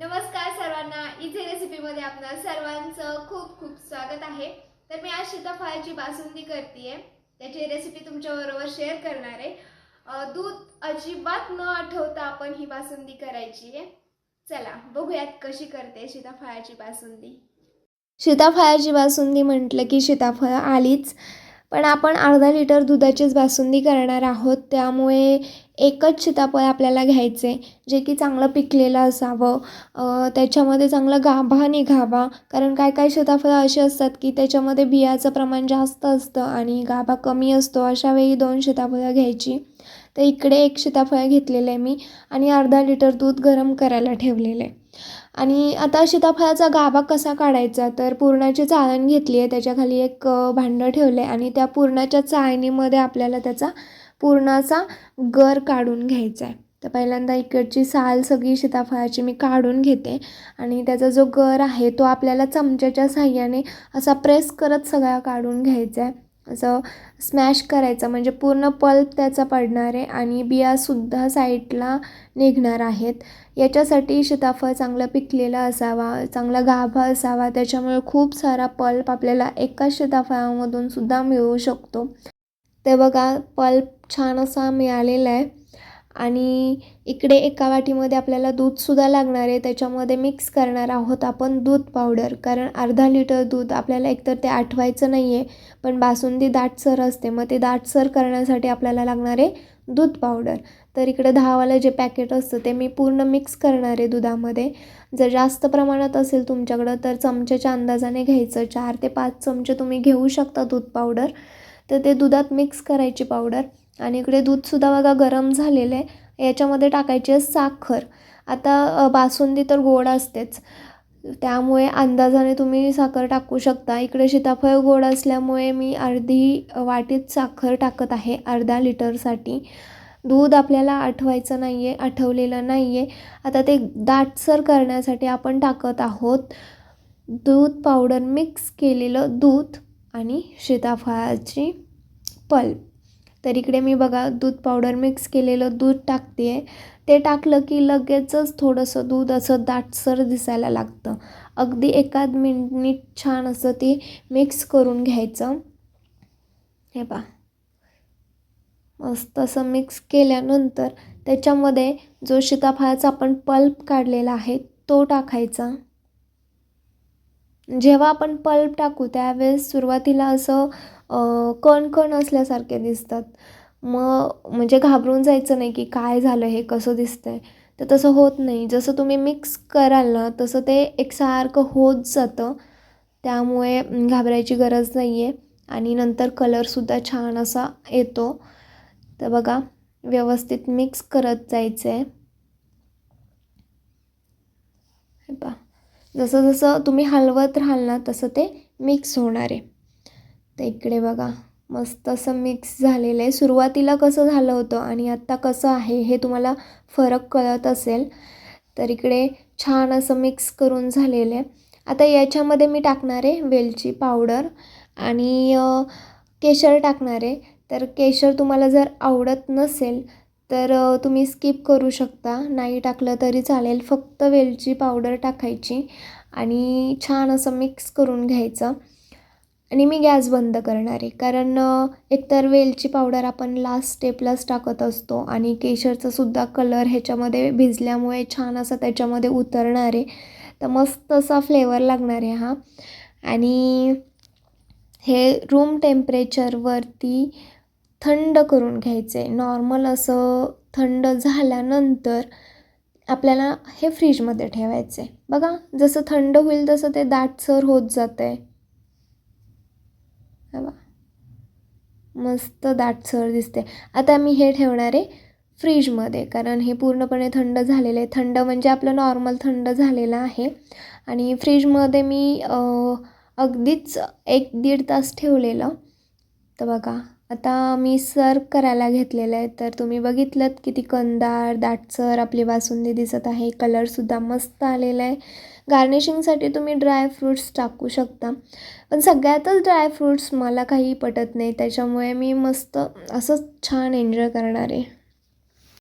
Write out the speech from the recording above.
नमस्कार सर्वांना इथे रेसिपीमध्ये आपलं सर्वांचं खूप खूप स्वागत आहे. तर मी आज सीताफळाची बासुंदी करते त्याची रेसिपी तुमच्याबरोबर शेअर करणार आहे. दूध अजिबात न आठवता आपण ही बासुंदी करायची आहे. चला बघूयात कशी करते सीताफळाची बासुंदी. सीताफळाची बासुंदी म्हटलं की सीताफळं आलीच. पण आपण अर्धा लिटर दुधाचीच बासुंदी करणार आहोत. त्यामुळे एकच सीताफळ आपल्याला घ्यायचे जे की चांगलं पिकलेलं असावं. त्याच्यामध्ये चांगला गाभा निघावा. कारण काय काय सीताफळं अशी असतात की त्याच्यामध्ये बियाचं प्रमाण जास्त असतं आणि गाभा कमी असतो अशा वेळी दोन सीताफळं घ्यायची. तर इकडे एक सीताफळ घेतलेलं आहे मी आणि अर्धा लिटर दूध गरम करायला ठेवलेलं आहे. आणि आता सीताफळाचा गाभा कसा काढायचा? तर पुरणाची चाळण घेतली आहे. त्याच्याखाली एक भांडं ठेवलं आहे आणि त्या पुरणाच्या चाळणीमध्ये आपल्याला त्याचा पुरणाचा गर काढून घ्यायचा आहे. तर पहिल्यांदा इकडची साल सगळी सीताफळाची मी काढून घेते आणि त्याचा जो गर आहे तो आपल्याला चमच्याच्या साह्याने असा प्रेस करत सगळा काढून घ्यायचा आहे. असं स्मॅश करायचं. म्हणजे पूर्ण पल्प त्याचा पडणार आहे आणि बियासुद्धा साईडला निघणार आहेत. याच्यासाठी सीताफळ चांगलं पिकलेलं असावा चांगला गाभा असावा. त्याच्यामुळे खूप सारा पल्प आपल्याला एकाच सीताफळामधून सुद्धा मिळू शकतो. ते बघा पल्प छान असा मिळालेला आहे. आणि इकडे एका वाटीमध्ये आपल्याला दूधसुद्धा लागणार आहे. त्याच्यामध्ये मिक्स करणार आहोत आपण दूध पावडर कारण अर्धा लिटर दूध आपल्याला एकतर ते आठवायचं नाही आहे पण बासुंदी दाटसर असते. मग ते दाटसर करण्यासाठी आपल्याला लागणार आहे दूध पावडर तर इकडे दहावालं जे पॅकेट असतं ते मी पूर्ण मिक्स करणार आहे दुधामध्ये. जर जास्त प्रमाणात असेल तुमच्याकडं तर चमच्याच्या अंदाजाने घ्यायचं. चार ते पाच चमचे तुम्ही घेऊ शकता दूध पावडर तर ते दुधात मिक्स करायची पावडर आणि इकडे दूधसुद्धा बघा गरम झालेलं आहे. याच्यामध्ये टाकायची आहे साखर. आता बासुंदी तर गोड असतेच. त्यामुळे अंदाजाने तुम्ही साखर टाकू शकता. इकडे सीताफळ गोड असल्यामुळे मी अर्धी वाटीत साखर टाकत आहे अर्धा लिटरसाठी. दूध आपल्याला आठवायचं नाही आहे आठवलेलं नाही आहे आता ते दाटसर करण्यासाठी आपण टाकत आहोत दूध पावडर मिक्स केलेलं दूध आणि सीताफळाची पल्प. तर इकडे मी बघा दूध पावडर मिक्स केलेलं दूध टाकते आहे ते टाकलं की लगेचच थोडंसं दूध असं दाटसर दिसायला लागतं. अगदी एकाद मिनिट छान असं ते मिक्स करून घ्यायचं. हे पा मस्त असं मिक्स केल्यानंतर त्याच्यामध्ये जो सीताफळाचा आपण पल्प काढलेला आहे तो टाकायचा. जेव्हा आपण पल्प टाकू त्यावेळेस सुरुवातीला असं कण कण असल्यासारखे दिसतात. मग म्हणजे घाबरून जायचं नाही की काय झालं हे कसं दिसतं आहे तर तसं होत नाही. जसं तुम्ही मिक्स कराल ना तसं ते एकसारखं होत जातं. त्यामुळे घाबरायची गरज नाही आहे आणि नंतर कलरसुद्धा छान असा येतो. तर बघा व्यवस्थित मिक्स करत जायचं आहे हे पहा. जसं जसं तुम्ही हलवत राहाल ना तसं ते मिक्स होणार आहे. तर इकडे बघा मस्त असं मिक्स झालेलं आहे. सुरुवातीला कसं झालं होतं आणि आत्ता कसं आहे हे तुम्हाला फरक कळत असेल तर इकडे छान असं मिक्स करून झालेलं आहे. आता याच्यामध्ये मी टाकणार आहे वेलची पावडर आणि केशर टाकणार आहे. तर केशर तुम्हाला जर आवडत नसेल तर तुम्ही स्किप करू शकता. नाही टाकलं तरी चालेल. फक्त वेलची पावडर टाकायची आणि छान असं मिक्स करून घ्यायचं. आणि मी गॅस बंद करणार आहे. कारण एकतर वेलची पावडर आपण लास्ट स्टेपलाच टाकत असतो आणि केशरचा सुद्धा कलर ह्याच्यामध्ये भिजल्यामुळे छान असा त्याच्यामध्ये उतरणार आहे. तर मस्त असा फ्लेवर लागणार आहे हा. आणि हे रूम टेम्परेचरवरती थंड करून घ्यायचे नॉर्मल असं थंड झाल्यानंतर आपल्याला हे फ्रीजमध्ये ठेवायचं आहे बघा जसं थंड होईल तसं ते दाटसर होत जातं आहे बघा. मस्त दाटसर दिसते. आता मी हे ठेवणार आहे फ्रीजमध्ये कारण हे पूर्णपणे थंड झालेलं आहे. थंड म्हणजे आपलं नॉर्मल थंड झालेलं आहे. आणि फ्रीजमध्ये मी अगदीच एक दीड तास ठेवलेलं. तर बघा आता मी सर्व करायला घेतलेलं आहे. तर तुम्ही बघितलं किती कंदार दाटसर आपली बासुंदी दिसत आहे. कलरसुद्धा मस्त आलेला आहे. गार्निशिंगसाठी तुम्ही ड्रायफ्रूट्स टाकू शकता. पण सगळ्यातच ड्रायफ्रूट्स मला काही पटत नाही. त्याच्यामुळे मी मस्त असंच छान एन्जॉय करणार आहे.